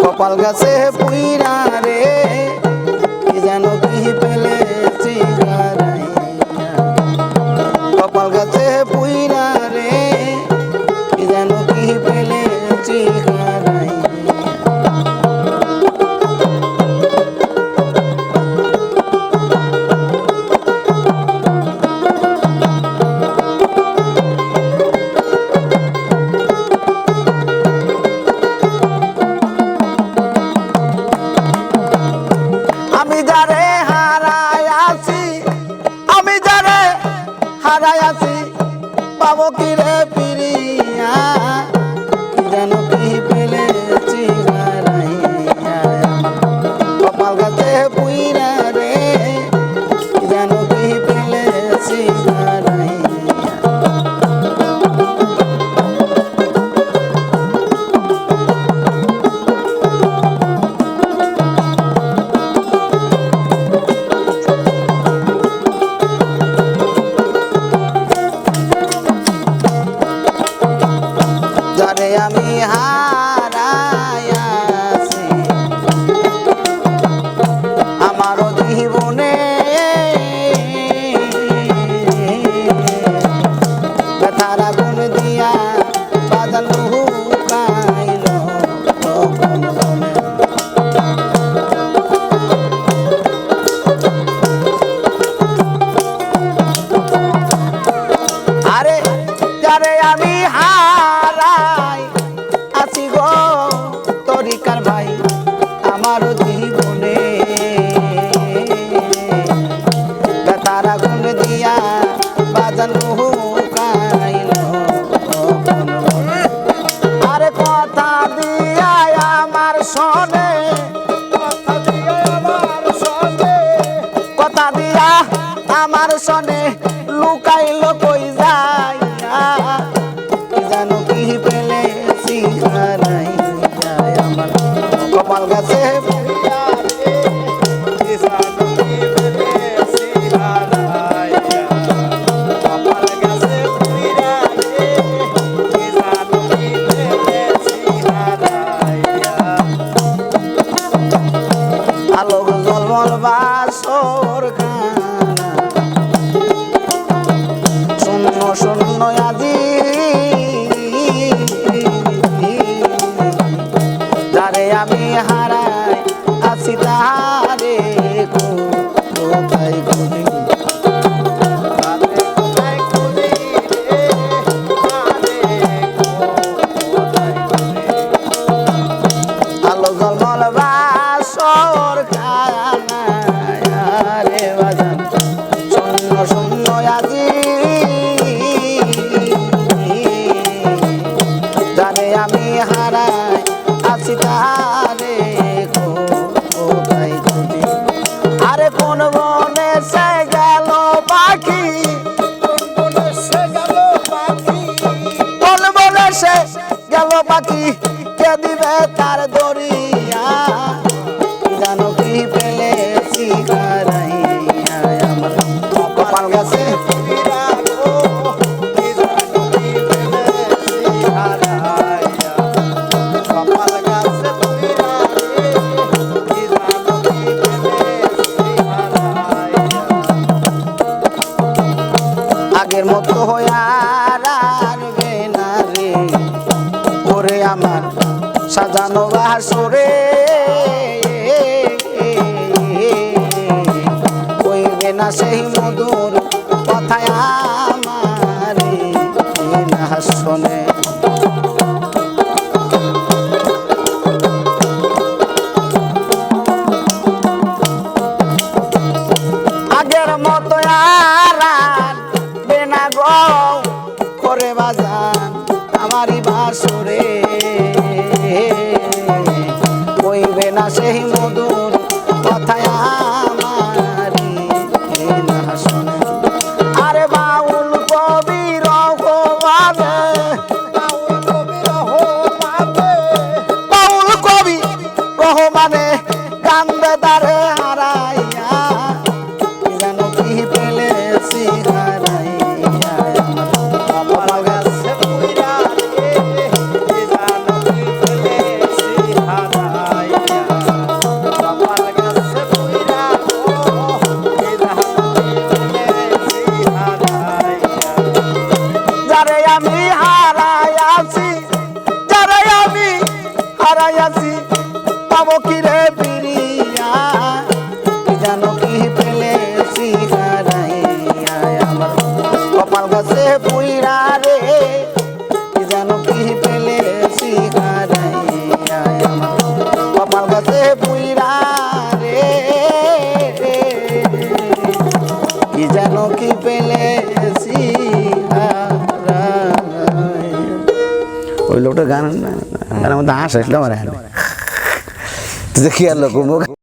কপাল গাছে হারাই আছি। পাবো কি রে যারে আমি হারাই। আছি গো তরিকার ভাই, আমার জীবনে। বেতার আগুন দিয়া বাজান হুকাইল। আরে কথা দিয়া আমার শোনে, কথা দিয়া আমার সনে গাছে আলো জলমল বাসর শূন্য শূন্য আজি আমি হারাই কোন বনে সে গেল পাখি। কোন বনে সে গেল পাখি। কে দিবে তার আগের মতো হয়ে আর আরবে না রে। ওরে আমার সাজানো বাসরে কইবে না সেই মধুর কথায় আমার। না বাসরে হারাই আছি, পাবো কি রে ফিরিয়া? কি জানো কি পেলেছি হারাইয়া আমার? কপাল গাছে পুইরা রে জানো কি পেলেছি হারাইয়া আমার? কপাল গাছে পুইরা রে, কি জানো কি পেলেছি ওই লোকটা গান মধ্যে হাসা আসলে আমার দেখি আর লোক